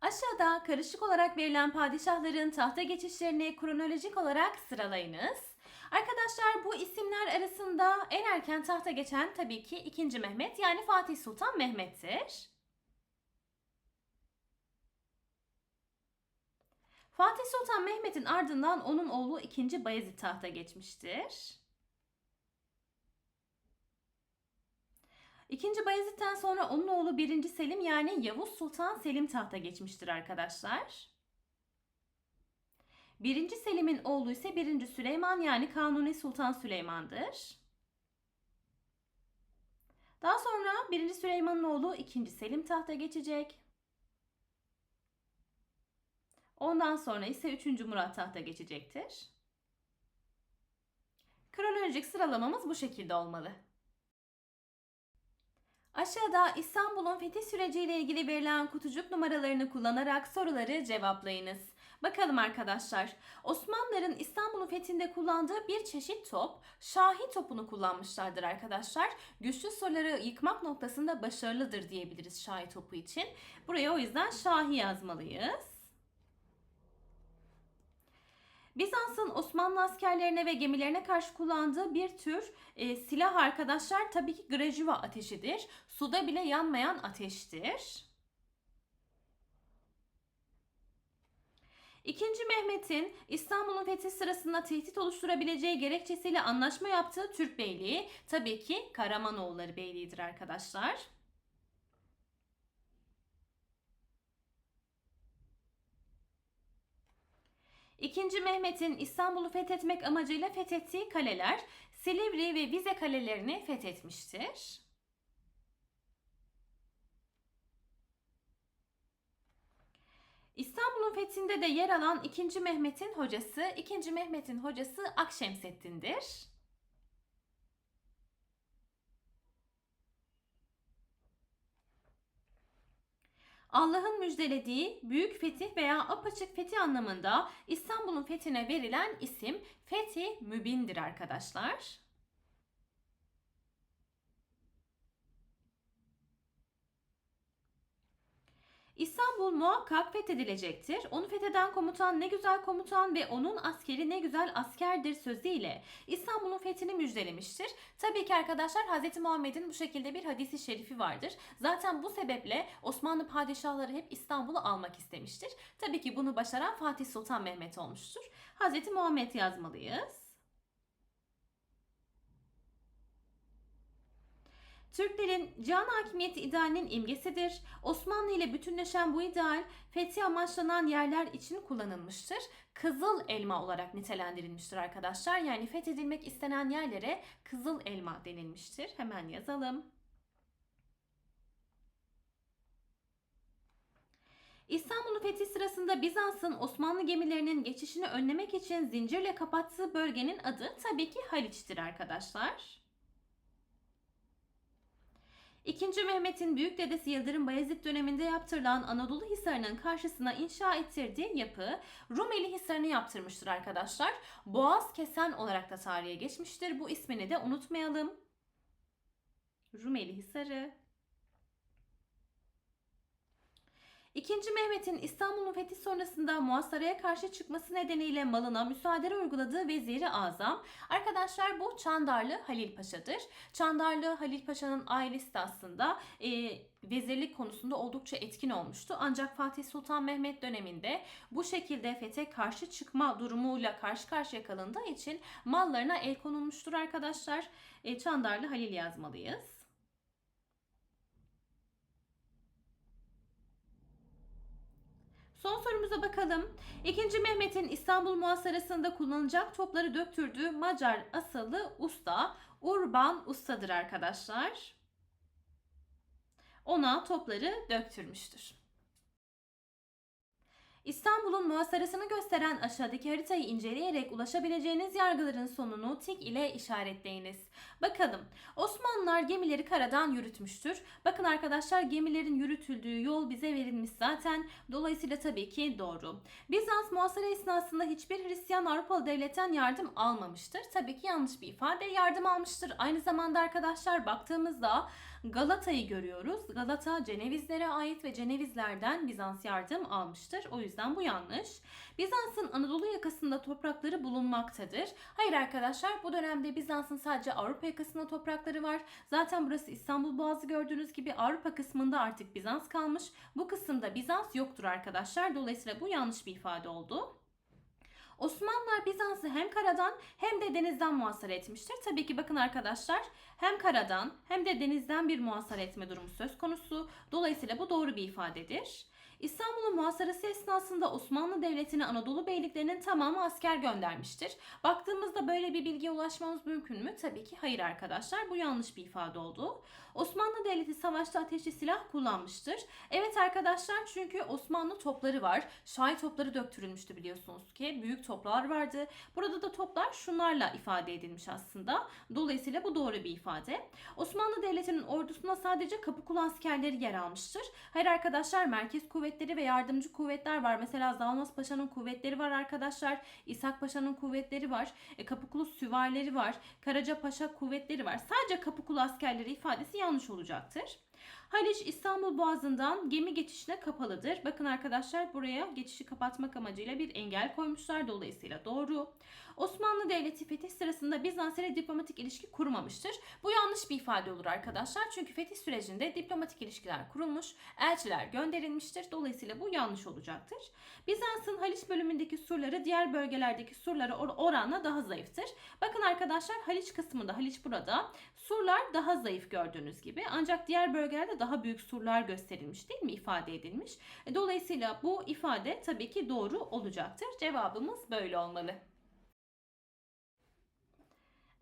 Aşağıda karışık olarak verilen padişahların tahta geçişlerini kronolojik olarak sıralayınız. Arkadaşlar bu isimler arasında en erken tahta geçen tabii ki 2. Mehmet yani Fatih Sultan Mehmet'tir. Fatih Sultan Mehmet'in ardından onun oğlu 2. Bayezid tahta geçmiştir. İkinci Bayezid'den sonra onun oğlu 1. Selim yani Yavuz Sultan Selim tahta geçmiştir arkadaşlar. 1. Selim'in oğlu ise 1. Süleyman yani Kanuni Sultan Süleyman'dır. Daha sonra 1. Süleyman'ın oğlu 2. Selim tahta geçecek. Ondan sonra ise 3. Murat tahta geçecektir. Kronolojik sıralamamız bu şekilde olmalı. Aşağıda İstanbul'un fetih süreciyle ilgili verilen kutucuk numaralarını kullanarak soruları cevaplayınız. Bakalım arkadaşlar. Osmanlıların İstanbul'un fethinde kullandığı bir çeşit top, Şahi topunu kullanmışlardır arkadaşlar. Güçlü soruları yıkmak noktasında başarılıdır diyebiliriz Şahi topu için. Buraya o yüzden Şahi yazmalıyız. Bizans'ın Osmanlı askerlerine ve gemilerine karşı kullandığı bir tür e, silah arkadaşlar tabii ki grajuva ateşidir. Suda bile yanmayan ateştir. İkinci Mehmet'in İstanbul'un fethi sırasında tehdit oluşturabileceği gerekçesiyle anlaşma yaptığı Türk Beyliği tabii ki Karamanoğulları Beyliği'dir arkadaşlar. İkinci Mehmet'in İstanbul'u fethetmek amacıyla fethettiği kaleler Silivri ve Vize kalelerini fethetmiştir. İstanbul'un fethinde de yer alan 2. Mehmet'in hocası, 2. Mehmet'in hocası Akşemseddin'dir. Allah'ın müjdelediği büyük fetih veya apaçık fetih anlamında İstanbul'un fethine verilen isim Fethi Mübin'dir arkadaşlar. İstanbul muhakkak fethedilecektir. Onu fetheden komutan ne güzel komutan ve onun askeri ne güzel askerdir sözüyle İstanbul'un fethini müjdelemiştir. Tabii ki arkadaşlar Hz. Muhammed'in bu şekilde bir hadisi şerifi vardır. Zaten bu sebeple Osmanlı padişahları hep İstanbul'u almak istemiştir. Tabii ki bunu başaran Fatih Sultan Mehmet olmuştur. Hz. Muhammed yazmalıyız. Türklerin can hakimiyeti idealinin imgesidir. Osmanlı ile bütünleşen bu ideal fethi amaçlanan yerler için kullanılmıştır. Kızıl elma olarak nitelendirilmiştir arkadaşlar. Yani fethedilmek istenen yerlere kızıl elma denilmiştir. Hemen yazalım. İstanbul'un fethi sırasında Bizans'ın Osmanlı gemilerinin geçişini önlemek için zincirle kapattığı bölgenin adı tabii ki Haliç'tir arkadaşlar. İkinci Mehmet'in büyük dedesi Yıldırım Bayezid döneminde yaptırılan Anadolu Hisarı'nın karşısına inşa ettirdiği yapı Rumeli Hisarı'nı yaptırmıştır arkadaşlar. Boğaz kesen olarak da tarihe geçmiştir. Bu ismini de unutmayalım. Rumeli Hisarı. İkinci Mehmet'in İstanbul'un fethi sonrasında muhasaraya karşı çıkması nedeniyle malına müsaade uyguladığı veziri azam. Arkadaşlar bu Çandarlı Halil Paşa'dır. Çandarlı Halil Paşa'nın ailesi de aslında e, vezirlik konusunda oldukça etkin olmuştu. Ancak Fatih Sultan Mehmet döneminde bu şekilde fethe karşı çıkma durumuyla karşı karşıya kalındığı için mallarına el konulmuştur arkadaşlar. E, Çandarlı Halil yazmalıyız. Son sorumuza bakalım. İkinci Mehmet'in İstanbul muhasarasında kullanılacak topları döktürdüğü Macar asıllı usta Urban Usta'dır arkadaşlar. Ona topları döktürmüştür. İstanbul'un muhasarasını gösteren aşağıdaki haritayı inceleyerek ulaşabileceğiniz yargıların sonunu tik ile işaretleyiniz. Bakalım Osmanlılar gemileri karadan yürütmüştür. Bakın arkadaşlar gemilerin yürütüldüğü yol bize verilmiş zaten. Dolayısıyla tabii ki doğru. Bizans muhasara esnasında hiçbir Hristiyan Avrupalı devletten yardım almamıştır. Tabii ki yanlış bir ifade. Yardım almıştır. Aynı zamanda arkadaşlar baktığımızda Galata'yı görüyoruz. Galata Cenevizlere ait ve Cenevizlerden Bizans yardım almıştır. O yüzden bu yanlış. Bizans'ın Anadolu yakasında toprakları bulunmaktadır. Hayır arkadaşlar bu dönemde Bizans'ın sadece Avrupa yakasında toprakları var. Zaten burası İstanbul Boğazı gördüğünüz gibi Avrupa kısmında artık Bizans kalmış. Bu kısımda Bizans yoktur arkadaşlar. Dolayısıyla bu yanlış bir ifade oldu. Osmanlılar Bizans'ı hem karadan hem de denizden muhasara etmiştir. Tabii ki bakın arkadaşlar hem karadan hem de denizden bir muhasara etme durumu söz konusu. Dolayısıyla bu doğru bir ifadedir. İstanbul'un muhasarası esnasında Osmanlı Devleti'ne Anadolu beyliklerinin tamamı asker göndermiştir. Baktığımızda böyle bir bilgiye ulaşmamız mümkün mü? Tabii ki hayır arkadaşlar. Bu yanlış bir ifade oldu. Osmanlı Devleti savaşta ateşli silah kullanmıştır. Evet arkadaşlar çünkü Osmanlı topları var. Şahi topları döktürülmüştü biliyorsunuz ki. Büyük toplar vardı. Burada da toplar şunlarla ifade edilmiş aslında. Dolayısıyla bu doğru bir ifade. Osmanlı Devleti'nin ordusuna sadece Kapıkulu askerleri yer almıştır. Hayır arkadaşlar merkez kuvvetleri ve yardımcı kuvvetler var. Mesela Zalmas Paşa'nın kuvvetleri var arkadaşlar. İshak Paşa'nın kuvvetleri var. E, Kapıkulu süvarileri var. Karaca Paşa kuvvetleri var. Sadece Kapıkulu askerleri ifadesi yanlış olacaktır. Haliç İstanbul Boğazı'ndan gemi geçişine kapalıdır. Bakın arkadaşlar buraya geçişi kapatmak amacıyla bir engel koymuşlar. Dolayısıyla doğru. Osmanlı Devleti fetih sırasında Bizans ile diplomatik ilişki kurmamıştır. Bu yanlış bir ifade olur arkadaşlar. Çünkü fetih sürecinde diplomatik ilişkiler kurulmuş, elçiler gönderilmiştir. Dolayısıyla bu yanlış olacaktır. Bizans'ın Haliç bölümündeki surları diğer bölgelerdeki surlara or- oranla daha zayıftır. Bakın arkadaşlar Haliç kısmında, Haliç burada surlar daha zayıf gördüğünüz gibi. Ancak diğer bölgelerde daha büyük surlar gösterilmiş değil mi? ifade edilmiş. E, Dolayısıyla bu ifade tabii ki doğru olacaktır. Cevabımız böyle olmalı.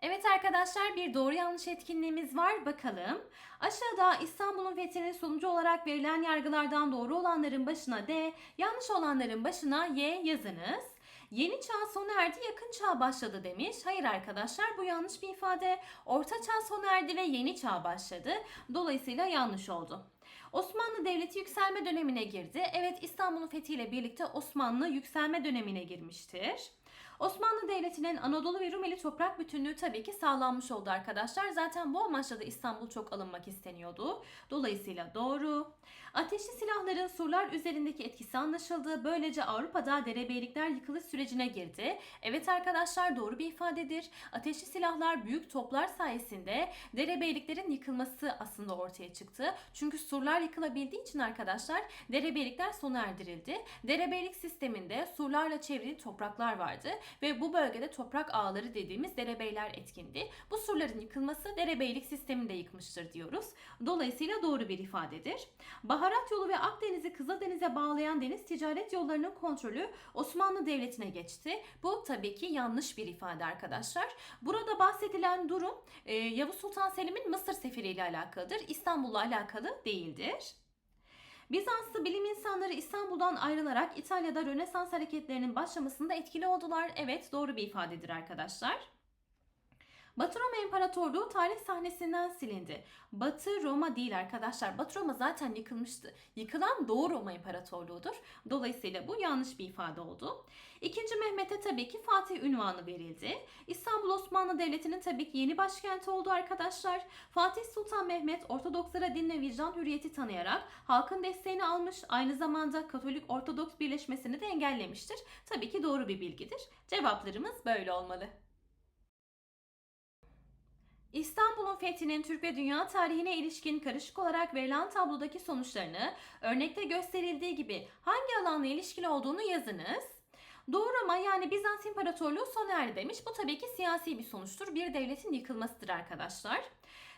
Evet arkadaşlar bir doğru yanlış etkinliğimiz var. Bakalım. Aşağıda İstanbul'un fethinin sonucu olarak verilen yargılardan doğru olanların başına D, yanlış olanların başına Y yazınız. Yeni çağ sona erdi, yakın çağ başladı demiş. Hayır arkadaşlar bu yanlış bir ifade. Orta çağ sona erdi ve yeni çağ başladı. Dolayısıyla yanlış oldu. Osmanlı Devleti yükselme dönemine girdi. Evet İstanbul'un fethiyle birlikte Osmanlı yükselme dönemine girmiştir. Osmanlı Devleti'nin Anadolu ve Rumeli toprak bütünlüğü tabii ki sağlanmış oldu arkadaşlar. Zaten bu amaçla da İstanbul çok alınmak isteniyordu. Dolayısıyla doğru. Ateşli silahların surlar üzerindeki etkisi anlaşıldı. Böylece Avrupa'da derebeylikler yıkılış sürecine girdi. Evet arkadaşlar doğru bir ifadedir. Ateşli silahlar büyük toplar sayesinde derebeyliklerin yıkılması aslında ortaya çıktı. Çünkü surlar yıkılabildiği için arkadaşlar derebeylikler sona erdirildi. Derebeylik sisteminde surlarla çevrili topraklar vardı ve bu bölgede toprak ağları dediğimiz derebeyler etkindi. Bu surların yıkılması derebeylik sistemini de yıkmıştır diyoruz. Dolayısıyla doğru bir ifadedir. Baharat yolu ve Akdeniz'i Kızıldeniz'e bağlayan deniz ticaret yollarının kontrolü Osmanlı Devleti'ne geçti. Bu tabii ki yanlış bir ifade arkadaşlar. Burada bahsedilen durum e, Yavuz Sultan Selim'in Mısır seferi ile alakalıdır. İstanbul'la alakalı değildir. Bizanslı bilim insanları İstanbul'dan ayrılarak İtalya'da Rönesans hareketlerinin başlamasında etkili oldular. Evet doğru bir ifadedir arkadaşlar. Batı Roma İmparatorluğu tarih sahnesinden silindi. Batı Roma değil arkadaşlar. Batı Roma zaten yıkılmıştı. Yıkılan Doğu Roma İmparatorluğu'dur. Dolayısıyla bu yanlış bir ifade oldu. İkinci Mehmet'e tabii ki Fatih ünvanı verildi. İstanbul Osmanlı Devleti'nin tabii ki yeni başkenti oldu arkadaşlar. Fatih Sultan Mehmet Ortodokslara din ve vicdan hürriyeti tanıyarak halkın desteğini almış. Aynı zamanda Katolik Ortodoks birleşmesini de engellemiştir. Tabii ki doğru bir bilgidir. Cevaplarımız böyle olmalı. İstanbul'un fethinin Türk ve dünya tarihine ilişkin karışık olarak verilen tablodaki sonuçlarını örnekte gösterildiği gibi hangi alanla ilişkili olduğunu yazınız. Doğu Roma yani Bizans İmparatorluğu sona erdi demiş. Bu tabii ki siyasi bir sonuçtur. Bir devletin yıkılmasıdır arkadaşlar.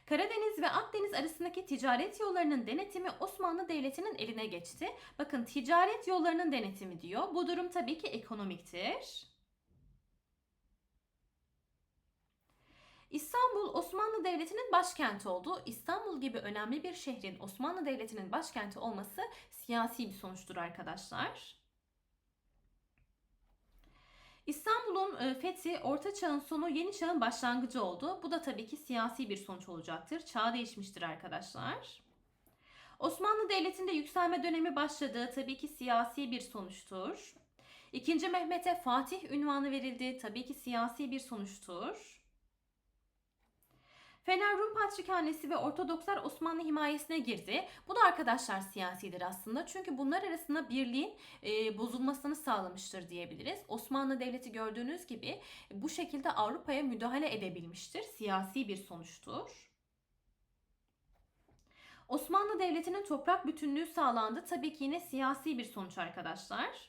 Karadeniz ve Akdeniz arasındaki ticaret yollarının denetimi Osmanlı Devleti'nin eline geçti. Bakın ticaret yollarının denetimi diyor. Bu durum tabii ki ekonomiktir. İstanbul Osmanlı Devleti'nin başkenti oldu. İstanbul gibi önemli bir şehrin Osmanlı Devleti'nin başkenti olması siyasi bir sonuçtur arkadaşlar. İstanbul'un e, fethi Orta Çağ'ın sonu Yeni Çağ'ın başlangıcı oldu. Bu da tabii ki siyasi bir sonuç olacaktır. Çağ değişmiştir arkadaşlar. Osmanlı Devleti'nde yükselme dönemi başladı. Tabii ki siyasi bir sonuçtur. İkinci Mehmet'e Fatih ünvanı verildi. Tabii ki siyasi bir sonuçtur. Fener Rum Patrikhanesi ve Ortodokslar Osmanlı himayesine girdi. Bu da arkadaşlar siyasidir aslında. Çünkü bunlar arasında birliğin e, bozulmasını sağlamıştır diyebiliriz. Osmanlı Devleti gördüğünüz gibi bu şekilde Avrupa'ya müdahale edebilmiştir. Siyasi bir sonuçtur. Osmanlı Devleti'nin toprak bütünlüğü sağlandı. Tabii ki yine siyasi bir sonuç arkadaşlar.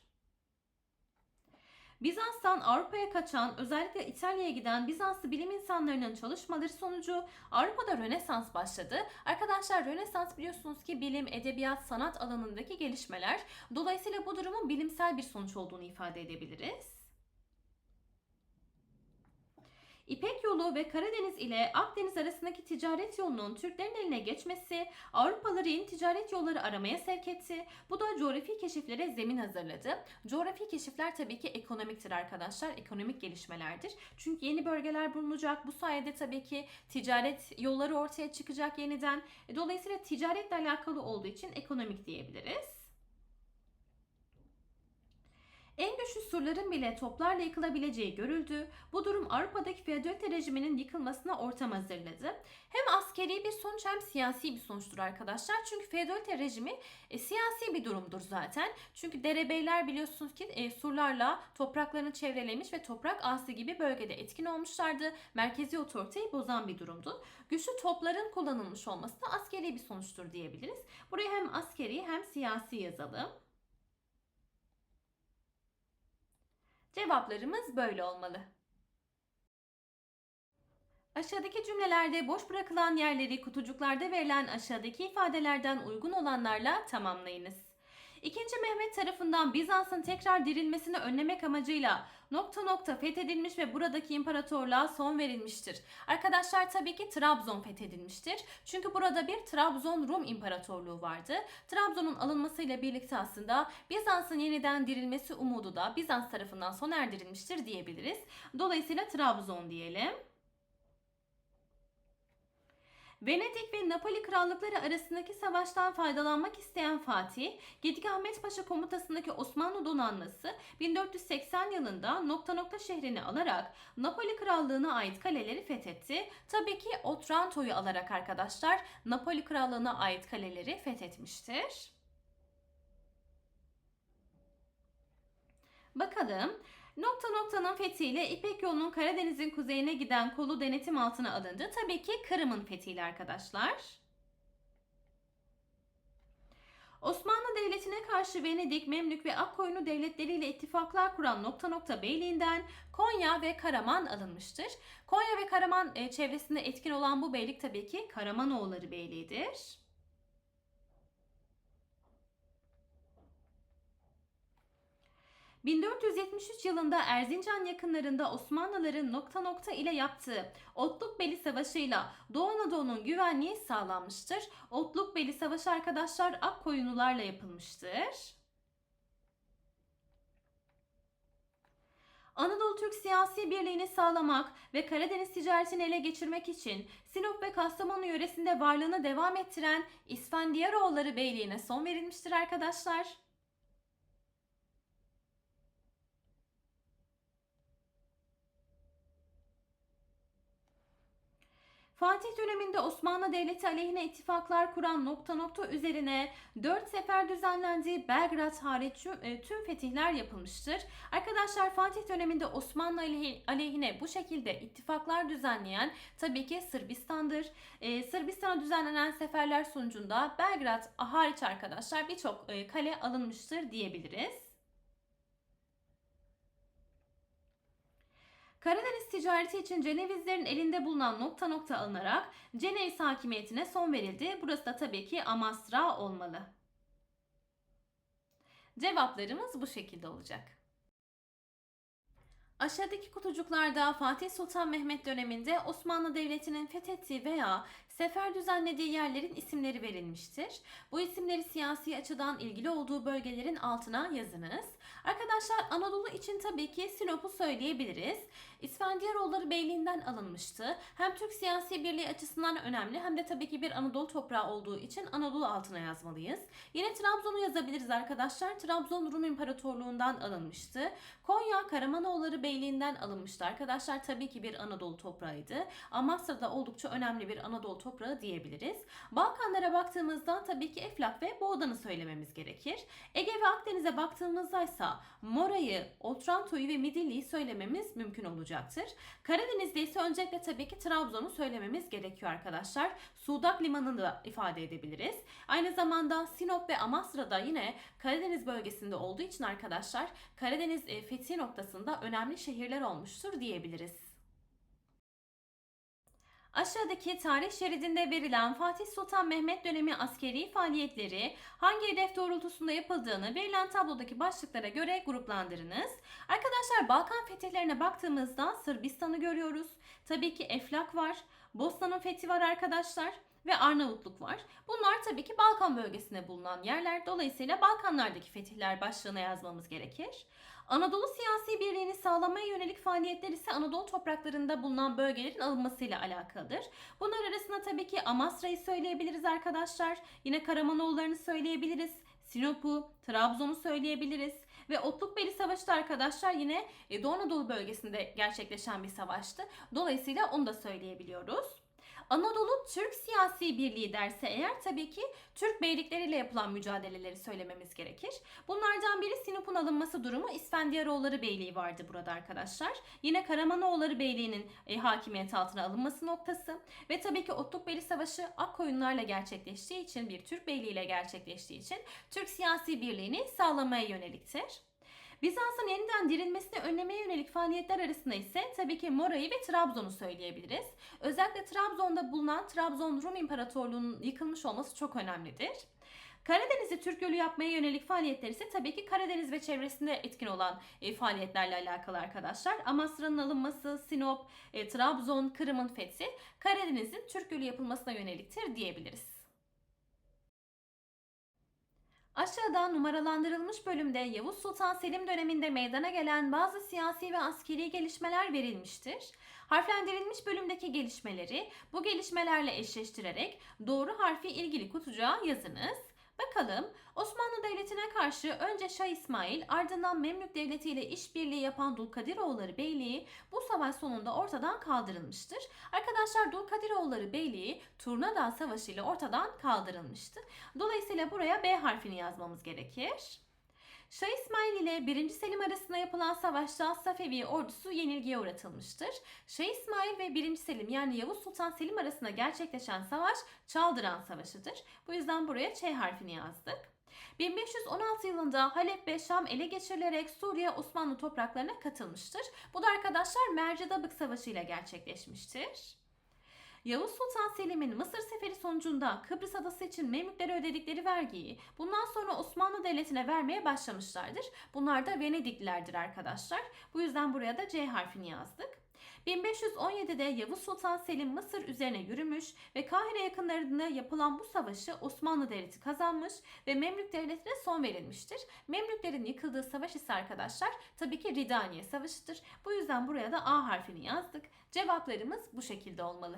Bizans'tan Avrupa'ya kaçan, özellikle İtalya'ya giden Bizanslı bilim insanlarının çalışmaları sonucu Avrupa'da Rönesans başladı. Arkadaşlar Rönesans biliyorsunuz ki bilim, edebiyat, sanat alanındaki gelişmeler. Dolayısıyla bu durumun bilimsel bir sonuç olduğunu ifade edebiliriz. İpek yolu ve Karadeniz ile Akdeniz arasındaki ticaret yolunun Türklerin eline geçmesi Avrupalıları yeni ticaret yolları aramaya sevk etti. Bu da coğrafi keşiflere zemin hazırladı. Coğrafi keşifler tabii ki ekonomiktir arkadaşlar. Ekonomik gelişmelerdir. Çünkü yeni bölgeler bulunacak. Bu sayede tabii ki ticaret yolları ortaya çıkacak yeniden. Dolayısıyla ticaretle alakalı olduğu için ekonomik diyebiliriz. En güçlü surların bile toplarla yıkılabileceği görüldü. Bu durum Avrupa'daki feodalite rejiminin yıkılmasına ortam hazırladı. Hem askeri bir sonuç hem siyasi bir sonuçtur arkadaşlar. Çünkü feodalite rejimi e, siyasi bir durumdur zaten. Çünkü derebeyler biliyorsunuz ki e, surlarla topraklarını çevrelemiş ve toprak ağası gibi bölgede etkin olmuşlardı. Merkezi otoriteyi bozan bir durumdu. Güçlü topların kullanılmış olması da askeri bir sonuçtur diyebiliriz. Buraya hem askeri hem siyasi yazalım. Cevaplarımız böyle olmalı. Aşağıdaki cümlelerde boş bırakılan yerleri kutucuklarda verilen aşağıdaki ifadelerden uygun olanlarla tamamlayınız. İkinci Mehmet tarafından Bizans'ın tekrar dirilmesini önlemek amacıyla nokta nokta fethedilmiş ve buradaki imparatorluğa son verilmiştir. Arkadaşlar tabii ki Trabzon fethedilmiştir. Çünkü burada bir Trabzon Rum İmparatorluğu vardı. Trabzon'un alınmasıyla birlikte aslında Bizans'ın yeniden dirilmesi umudu da Bizans tarafından sona erdirilmiştir diyebiliriz. Dolayısıyla Trabzon diyelim. Venedik ve Napoli krallıkları arasındaki savaştan faydalanmak isteyen Fatih, Gedik Ahmet Paşa komutasındaki Osmanlı donanması 1480 yılında nokta nokta şehrini alarak Napoli krallığına ait kaleleri fethetti. Tabii ki Otranto'yu alarak arkadaşlar Napoli krallığına ait kaleleri fethetmiştir. Bakalım. Nokta noktanın fethiyle İpek yolunun Karadeniz'in kuzeyine giden kolu denetim altına alındı. Tabii ki Kırım'ın fethiyle arkadaşlar. Osmanlı Devleti'ne karşı Venedik, Memlük ve Akkoyunlu devletleriyle ittifaklar kuran nokta nokta beyliğinden Konya ve Karaman alınmıştır. Konya ve Karaman e, çevresinde etkin olan bu beylik tabii ki Karamanoğulları Beyliği'dir. 1473 yılında Erzincan yakınlarında Osmanlıların nokta nokta ile yaptığı Otlukbeli Savaşı'yla Doğu Anadolu'nun güvenliği sağlanmıştır. Otlukbeli Savaşı arkadaşlar Akkoyunlularla yapılmıştır. Anadolu Türk siyasi birliğini sağlamak ve Karadeniz ticaretini ele geçirmek için Sinop ve Kastamonu yöresinde varlığını devam ettiren İsfendiyaroğulları Beyliği'ne son verilmiştir arkadaşlar. Fatih döneminde Osmanlı Devleti aleyhine ittifaklar kuran nokta nokta üzerine 4 sefer düzenlendiği Belgrad hariç e, tüm fetihler yapılmıştır. Arkadaşlar Fatih döneminde Osmanlı aleyhine bu şekilde ittifaklar düzenleyen tabii ki Sırbistan'dır. Ee, Sırbistan'a düzenlenen seferler sonucunda Belgrad hariç arkadaşlar birçok e, kale alınmıştır diyebiliriz. Karadeniz ticareti için Cenevizlerin elinde bulunan nokta nokta alınarak Ceneviz hakimiyetine son verildi. Burası da tabii ki Amasra olmalı. Cevaplarımız bu şekilde olacak. Aşağıdaki kutucuklarda Fatih Sultan Mehmet döneminde Osmanlı Devleti'nin fethettiği veya sefer düzenlediği yerlerin isimleri verilmiştir. Bu isimleri siyasi açıdan ilgili olduğu bölgelerin altına yazınız. Arkadaşlar Anadolu için tabii ki Sinop'u söyleyebiliriz. İsfendiyaroğulları Beyliği'nden alınmıştı. Hem Türk siyasi birliği açısından önemli hem de tabii ki bir Anadolu toprağı olduğu için Anadolu altına yazmalıyız. Yine Trabzon'u yazabiliriz arkadaşlar. Trabzon Rum İmparatorluğundan alınmıştı. Konya Karamanoğulları Beyliği'nden alınmıştı arkadaşlar. Tabii ki bir Anadolu toprağıydı. Amasra'da oldukça önemli bir Anadolu toprağı diyebiliriz. Balkanlara baktığımızda tabii ki Eflak ve Boğdan'ı söylememiz gerekir. Ege ve Akdeniz'e baktığımızda ise Mora'yı, Otranto'yu ve Midilli'yi söylememiz mümkün olacaktır. Karadeniz'de ise öncelikle tabii ki Trabzon'u söylememiz gerekiyor arkadaşlar. Sudak Limanı'nı da ifade edebiliriz. Aynı zamanda Sinop ve Amasra'da yine Karadeniz bölgesinde olduğu için arkadaşlar Karadeniz e, fethi noktasında önemli şehirler olmuştur diyebiliriz. Aşağıdaki tarih şeridinde verilen Fatih Sultan Mehmet dönemi askeri faaliyetleri hangi hedef doğrultusunda yapıldığını verilen tablodaki başlıklara göre gruplandırınız. Arkadaşlar Balkan fetihlerine baktığımızda Sırbistan'ı görüyoruz. Tabii ki Eflak var. Bosna'nın fethi var arkadaşlar ve Arnavutluk var. Bunlar tabii ki Balkan bölgesinde bulunan yerler. Dolayısıyla Balkanlardaki fetihler başlığına yazmamız gerekir. Anadolu siyasi birliğini sağlamaya yönelik faaliyetler ise Anadolu topraklarında bulunan bölgelerin alınmasıyla alakalıdır. Bunlar arasında tabii ki Amasra'yı söyleyebiliriz arkadaşlar. Yine Karamanoğullarını söyleyebiliriz. Sinop'u, Trabzon'u söyleyebiliriz. Ve Otlukbeli Savaşı da arkadaşlar yine e, Doğu Anadolu bölgesinde gerçekleşen bir savaştı. Dolayısıyla onu da söyleyebiliyoruz. Anadolu Türk siyasi birliği derse eğer tabii ki Türk beylikleriyle yapılan mücadeleleri söylememiz gerekir. Bunlardan biri Sinop'un alınması durumu İsfendiyaroğulları Beyliği vardı burada arkadaşlar. Yine Karamanoğulları Beyliği'nin e, hakimiyet altına alınması noktası ve tabii ki Otlukbeli Savaşı Akkoyunlarla gerçekleştiği için bir Türk Beyliği ile gerçekleştiği için Türk siyasi birliğini sağlamaya yöneliktir. Bizans'ın yeniden dirilmesini önlemeye yönelik faaliyetler arasında ise tabii ki Mora'yı ve Trabzon'u söyleyebiliriz. Özellikle Trabzon'da bulunan Trabzon Rum İmparatorluğu'nun yıkılmış olması çok önemlidir. Karadeniz'i Türk Gölü yapmaya yönelik faaliyetler ise tabii ki Karadeniz ve çevresinde etkin olan e, faaliyetlerle alakalı arkadaşlar. Amasra'nın alınması, Sinop, e, Trabzon, Kırım'ın fethi Karadeniz'in Türk Gölü yapılmasına yöneliktir diyebiliriz. Aşağıda numaralandırılmış bölümde Yavuz Sultan Selim döneminde meydana gelen bazı siyasi ve askeri gelişmeler verilmiştir. Harflendirilmiş bölümdeki gelişmeleri bu gelişmelerle eşleştirerek doğru harfi ilgili kutucuğa yazınız. Bakalım Osmanlı Devleti'ne karşı önce Şah İsmail ardından Memlük Devleti ile işbirliği yapan Dulkadiroğulları Beyliği bu savaş sonunda ortadan kaldırılmıştır. Arkadaşlar Dulkadiroğulları Beyliği Turnadağ Savaşı ile ortadan kaldırılmıştı. Dolayısıyla buraya B harfini yazmamız gerekir. Şah İsmail ile 1. Selim arasında yapılan savaşta Safevi ordusu yenilgiye uğratılmıştır. Şah İsmail ve 1. Selim yani Yavuz Sultan Selim arasında gerçekleşen savaş Çaldıran Savaşı'dır. Bu yüzden buraya Ç harfini yazdık. 1516 yılında Halep ve Şam ele geçirilerek Suriye Osmanlı topraklarına katılmıştır. Bu da arkadaşlar Mercedabık Savaşı ile gerçekleşmiştir. Yavuz Sultan Selim'in Mısır seferi sonucunda Kıbrıs adası için Memlüklere ödedikleri vergiyi bundan sonra Osmanlı Devleti'ne vermeye başlamışlardır. Bunlar da Venediklilerdir arkadaşlar. Bu yüzden buraya da C harfini yazdık. 1517'de Yavuz Sultan Selim Mısır üzerine yürümüş ve Kahire yakınlarında yapılan bu savaşı Osmanlı Devleti kazanmış ve Memlük Devleti'ne son verilmiştir. Memlüklerin yıkıldığı savaş ise arkadaşlar tabii ki Ridaniye Savaşı'dır. Bu yüzden buraya da A harfini yazdık. Cevaplarımız bu şekilde olmalı.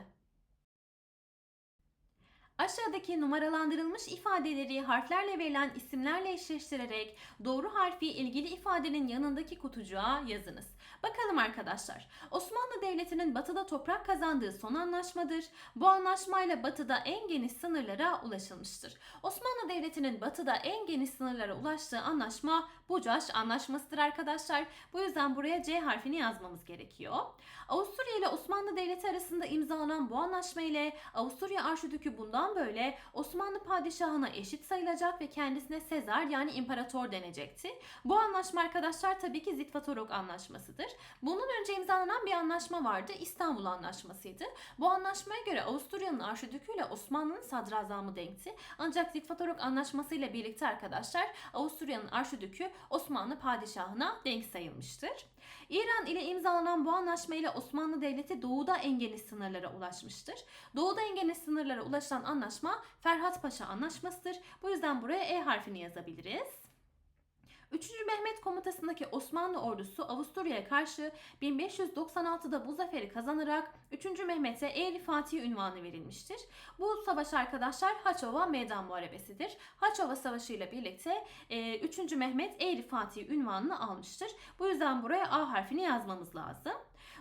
Aşağıdaki numaralandırılmış ifadeleri harflerle verilen isimlerle eşleştirerek doğru harfi ilgili ifadenin yanındaki kutucuğa yazınız. Bakalım arkadaşlar. Osmanlı Devleti'nin batıda toprak kazandığı son anlaşmadır. Bu anlaşmayla batıda en geniş sınırlara ulaşılmıştır. Osmanlı Devleti'nin batıda en geniş sınırlara ulaştığı anlaşma Bucaş Anlaşması'dır arkadaşlar. Bu yüzden buraya C harfini yazmamız gerekiyor. Avusturya ile Osmanlı Devleti arasında imzalanan bu anlaşma ile Avusturya Arşidükü bundan böyle Osmanlı padişahına eşit sayılacak ve kendisine Sezar yani imparator denecekti. Bu anlaşma arkadaşlar tabii ki Zitvatorok anlaşmasıdır. Bunun önce imzalanan bir anlaşma vardı. İstanbul Anlaşması'ydı. Bu anlaşmaya göre Avusturya'nın arşidükü ile Osmanlı'nın sadrazamı denkti. Ancak Zitvatorok Anlaşması ile birlikte arkadaşlar Avusturya'nın arşidükü Osmanlı padişahına denk sayılmıştır. İran ile imzalanan bu anlaşma ile Osmanlı Devleti doğuda en geniş sınırlara ulaşmıştır. Doğuda en geniş sınırlara ulaşılan anlaşma Ferhat Paşa Anlaşması'dır. Bu yüzden buraya E harfini yazabiliriz. 3. Mehmet komutasındaki Osmanlı ordusu Avusturya'ya karşı 1596'da bu zaferi kazanarak 3. Mehmet'e Eğri Fatih ünvanı verilmiştir. Bu savaş arkadaşlar Haçova Meydan Muharebesidir. Haçova Savaşı ile birlikte 3. Mehmet Eğri Fatih ünvanını almıştır. Bu yüzden buraya A harfini yazmamız lazım.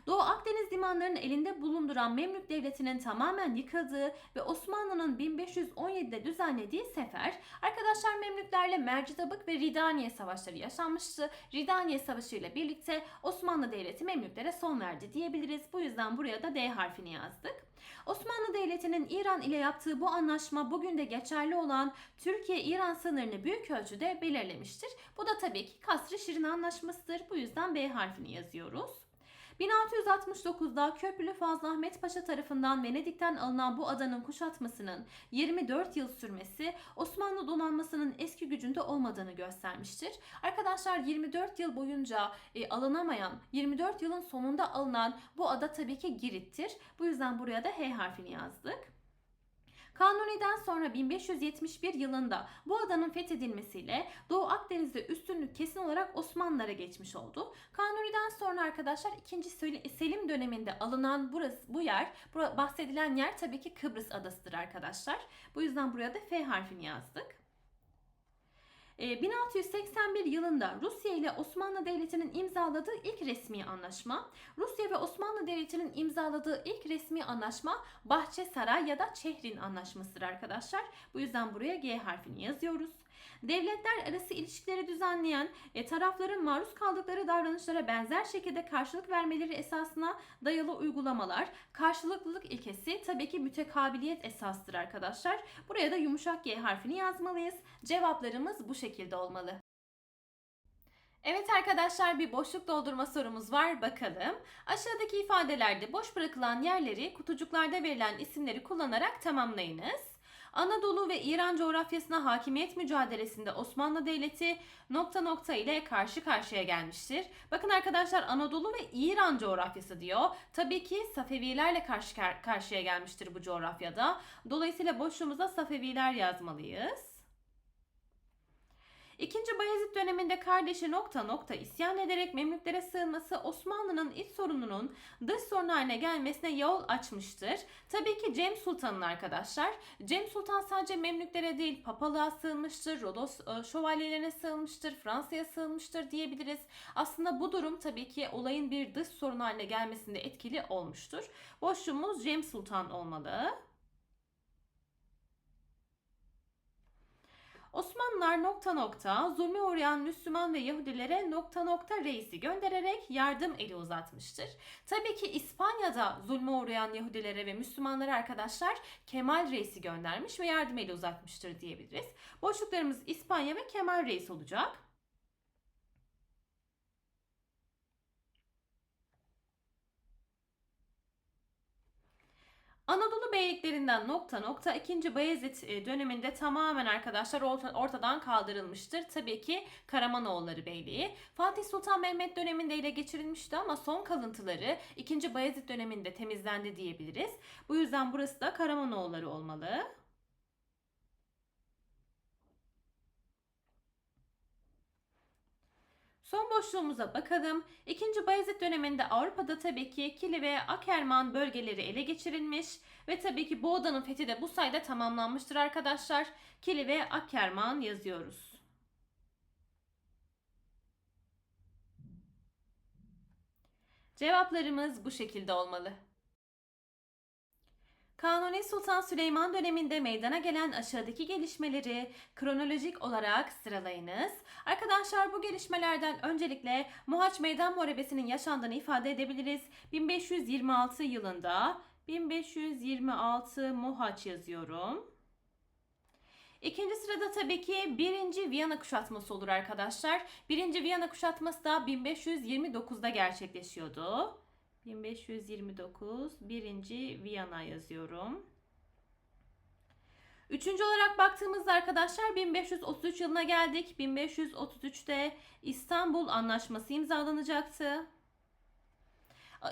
Doğu Akdeniz limanlarını elinde bulunduran Memlük Devleti'nin tamamen yıkıldığı ve Osmanlı'nın 1517'de düzenlediği sefer arkadaşlar Memlüklerle Mercidabık ve Ridaniye savaşları yaşanmıştı. Ridaniye Savaşı ile birlikte Osmanlı Devleti Memlüklere son verdi diyebiliriz. Bu yüzden buraya da D harfini yazdık. Osmanlı Devleti'nin İran ile yaptığı bu anlaşma bugün de geçerli olan Türkiye-İran sınırını büyük ölçüde belirlemiştir. Bu da tabii ki Kasr-ı Şirin Anlaşması'dır. Bu yüzden B harfini yazıyoruz. 1669'da Köprülü Fazıl Ahmet Paşa tarafından Venedik'ten alınan bu adanın kuşatmasının 24 yıl sürmesi Osmanlı donanmasının eski gücünde olmadığını göstermiştir. Arkadaşlar 24 yıl boyunca e, alınamayan, 24 yılın sonunda alınan bu ada tabii ki Girit'tir. Bu yüzden buraya da H harfini yazdık. Kanuni'den sonra 1571 yılında bu adanın fethedilmesiyle Doğu Akdeniz'de üstünlük kesin olarak Osmanlılara geçmiş oldu. Kanuni'den sonra arkadaşlar 2. Selim döneminde alınan burası bu yer, bahsedilen yer tabii ki Kıbrıs adasıdır arkadaşlar. Bu yüzden buraya da F harfini yazdık. 1681 yılında Rusya ile Osmanlı Devleti'nin imzaladığı ilk resmi anlaşma, Rusya ve Osmanlı Devleti'nin imzaladığı ilk resmi anlaşma Bahçesaray ya da Çehrin Anlaşması'dır arkadaşlar. Bu yüzden buraya G harfini yazıyoruz. Devletler arası ilişkileri düzenleyen e, tarafların maruz kaldıkları davranışlara benzer şekilde karşılık vermeleri esasına dayalı uygulamalar. Karşılıklılık ilkesi tabii ki mütekabiliyet esastır arkadaşlar. Buraya da yumuşak G harfini yazmalıyız. Cevaplarımız bu şekilde olmalı. Evet arkadaşlar bir boşluk doldurma sorumuz var bakalım. Aşağıdaki ifadelerde boş bırakılan yerleri kutucuklarda verilen isimleri kullanarak tamamlayınız. Anadolu ve İran coğrafyasına hakimiyet mücadelesinde Osmanlı Devleti nokta nokta ile karşı karşıya gelmiştir. Bakın arkadaşlar Anadolu ve İran coğrafyası diyor. Tabii ki Safevilerle karşı karşıya gelmiştir bu coğrafyada. Dolayısıyla boşluğumuza Safeviler yazmalıyız. İkinci Bayezid döneminde kardeşi nokta nokta isyan ederek Memlüklere sığınması Osmanlı'nın iç sorununun dış sorun haline gelmesine yol açmıştır. Tabii ki Cem Sultan'ın arkadaşlar. Cem Sultan sadece Memlüklere değil Papalığa sığınmıştır, Rodos e, şövalyelerine sığınmıştır, Fransa'ya sığınmıştır diyebiliriz. Aslında bu durum tabii ki olayın bir dış sorun haline gelmesinde etkili olmuştur. Boşluğumuz Cem Sultan olmalı. Osmanlılar nokta nokta zulme uğrayan Müslüman ve Yahudilere nokta nokta reisi göndererek yardım eli uzatmıştır. Tabii ki İspanya'da zulme uğrayan Yahudilere ve Müslümanlara arkadaşlar Kemal reisi göndermiş ve yardım eli uzatmıştır diyebiliriz. Boşluklarımız İspanya ve Kemal reis olacak. Anadolu beyliklerinden nokta nokta 2. Bayezid e, döneminde tamamen arkadaşlar ortadan kaldırılmıştır. Tabii ki Karamanoğulları Beyliği. Fatih Sultan Mehmet döneminde ele geçirilmişti ama son kalıntıları 2. Bayezid döneminde temizlendi diyebiliriz. Bu yüzden burası da Karamanoğulları olmalı. Son boşluğumuza bakalım. İkinci Bayezid döneminde Avrupa'da tabii ki Kili ve Akerman bölgeleri ele geçirilmiş ve tabii ki bu odanın fethi de bu sayede tamamlanmıştır arkadaşlar. Kili ve Akerman yazıyoruz. Cevaplarımız bu şekilde olmalı. Kanuni Sultan Süleyman döneminde meydana gelen aşağıdaki gelişmeleri kronolojik olarak sıralayınız. Arkadaşlar bu gelişmelerden öncelikle Mohaç Meydan Muharebesi'nin yaşandığını ifade edebiliriz. 1526 yılında 1526 Mohaç yazıyorum. İkinci sırada tabii ki 1. Viyana kuşatması olur arkadaşlar. 1. Viyana kuşatması da 1529'da gerçekleşiyordu. 1529 1. Viyana yazıyorum. Üçüncü olarak baktığımızda arkadaşlar 1533 yılına geldik. 1533'te İstanbul Anlaşması imzalanacaktı.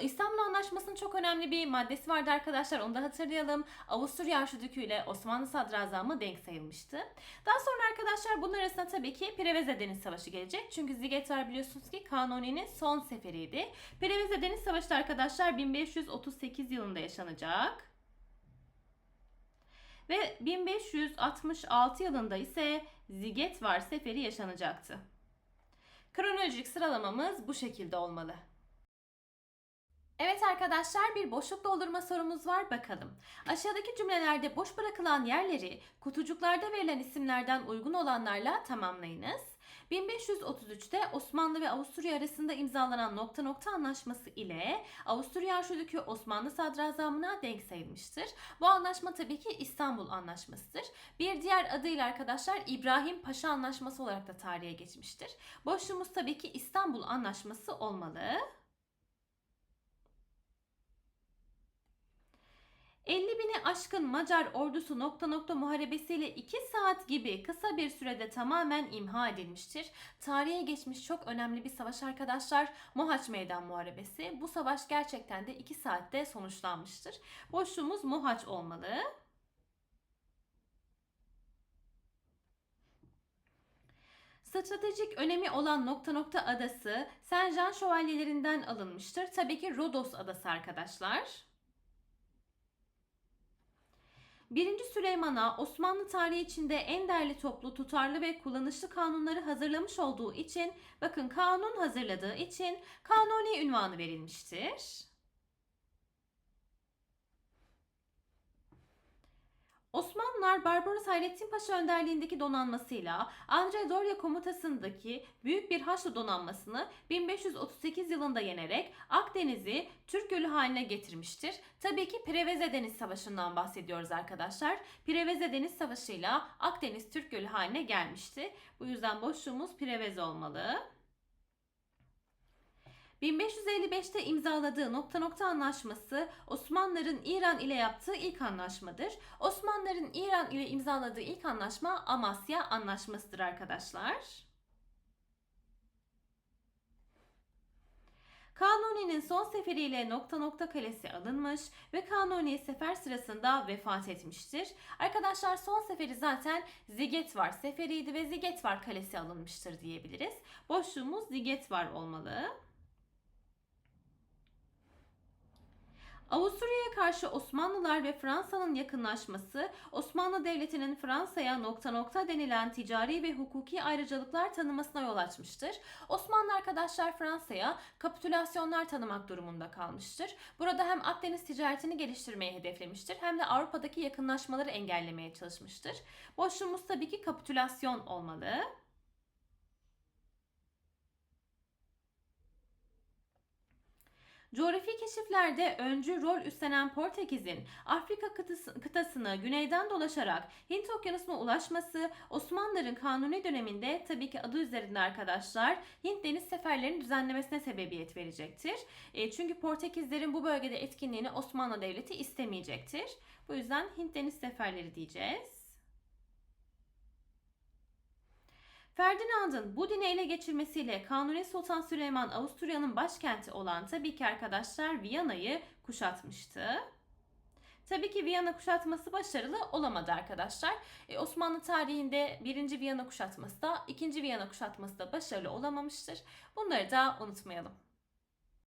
İstanbul Anlaşması'nın çok önemli bir maddesi vardı arkadaşlar. Onu da hatırlayalım. Avusturya Arşidükü ile Osmanlı Sadrazamı denk sayılmıştı. Daha sonra arkadaşlar bunun arasında tabii ki Preveze Deniz Savaşı gelecek. Çünkü Zigetvar biliyorsunuz ki Kanuni'nin son seferiydi. Preveze Deniz Savaşı da arkadaşlar 1538 yılında yaşanacak. Ve 1566 yılında ise Zigetvar Seferi yaşanacaktı. Kronolojik sıralamamız bu şekilde olmalı. Evet arkadaşlar bir boşluk doldurma sorumuz var bakalım. Aşağıdaki cümlelerde boş bırakılan yerleri kutucuklarda verilen isimlerden uygun olanlarla tamamlayınız. 1533'te Osmanlı ve Avusturya arasında imzalanan nokta nokta anlaşması ile Avusturya Arşidükü Osmanlı Sadrazamına denk sayılmıştır. Bu anlaşma tabii ki İstanbul Anlaşması'dır. Bir diğer adıyla arkadaşlar İbrahim Paşa Anlaşması olarak da tarihe geçmiştir. Boşluğumuz tabii ki İstanbul Anlaşması olmalı. 50 bini aşkın Macar ordusu nokta nokta muharebesiyle 2 saat gibi kısa bir sürede tamamen imha edilmiştir. Tarihe geçmiş çok önemli bir savaş arkadaşlar. Mohaç Meydan Muharebesi. Bu savaş gerçekten de 2 saatte sonuçlanmıştır. Boşluğumuz Mohaç olmalı. Stratejik önemi olan nokta nokta adası Saint Jean şövalyelerinden alınmıştır. Tabii ki Rodos adası arkadaşlar. 1. Süleyman'a Osmanlı tarihi içinde en değerli toplu, tutarlı ve kullanışlı kanunları hazırlamış olduğu için, bakın kanun hazırladığı için Kanuni ünvanı verilmiştir. Osmanlılar Barbaros Hayrettin Paşa önderliğindeki donanmasıyla Andre Dorya komutasındaki büyük bir Haçlı donanmasını 1538 yılında yenerek Akdeniz'i Türk Gölü haline getirmiştir. Tabii ki Preveze Deniz Savaşı'ndan bahsediyoruz arkadaşlar. Preveze Deniz Savaşı'yla Akdeniz Türk Gölü haline gelmişti. Bu yüzden boşluğumuz Preveze olmalı. 1555'te imzaladığı nokta nokta anlaşması Osmanlıların İran ile yaptığı ilk anlaşmadır. Osmanlıların İran ile imzaladığı ilk anlaşma Amasya Anlaşması'dır arkadaşlar. Kanuni'nin son seferiyle nokta nokta kalesi alınmış ve Kanuni sefer sırasında vefat etmiştir. Arkadaşlar son seferi zaten Zigetvar seferiydi ve Zigetvar kalesi alınmıştır diyebiliriz. Boşluğumuz Zigetvar olmalı. Avusturya'ya karşı Osmanlılar ve Fransa'nın yakınlaşması Osmanlı Devleti'nin Fransa'ya nokta nokta denilen ticari ve hukuki ayrıcalıklar tanımasına yol açmıştır. Osmanlı arkadaşlar Fransa'ya kapitülasyonlar tanımak durumunda kalmıştır. Burada hem Akdeniz ticaretini geliştirmeyi hedeflemiştir hem de Avrupa'daki yakınlaşmaları engellemeye çalışmıştır. Boşluğumuz tabii ki kapitülasyon olmalı. Coğrafi keşiflerde öncü rol üstlenen Portekiz'in Afrika kıtası, kıtasını güneyden dolaşarak Hint Okyanusu'na ulaşması Osmanlıların kanuni döneminde tabii ki adı üzerinde arkadaşlar Hint deniz seferlerinin düzenlemesine sebebiyet verecektir. E, çünkü Portekizlerin bu bölgede etkinliğini Osmanlı Devleti istemeyecektir. Bu yüzden Hint deniz seferleri diyeceğiz. Ferdinand'ın bu dini ele geçirmesiyle Kanuni Sultan Süleyman Avusturya'nın başkenti olan tabii ki arkadaşlar Viyana'yı kuşatmıştı. Tabii ki Viyana kuşatması başarılı olamadı arkadaşlar. Ee, Osmanlı tarihinde 1. Viyana kuşatması da 2. Viyana kuşatması da başarılı olamamıştır. Bunları da unutmayalım.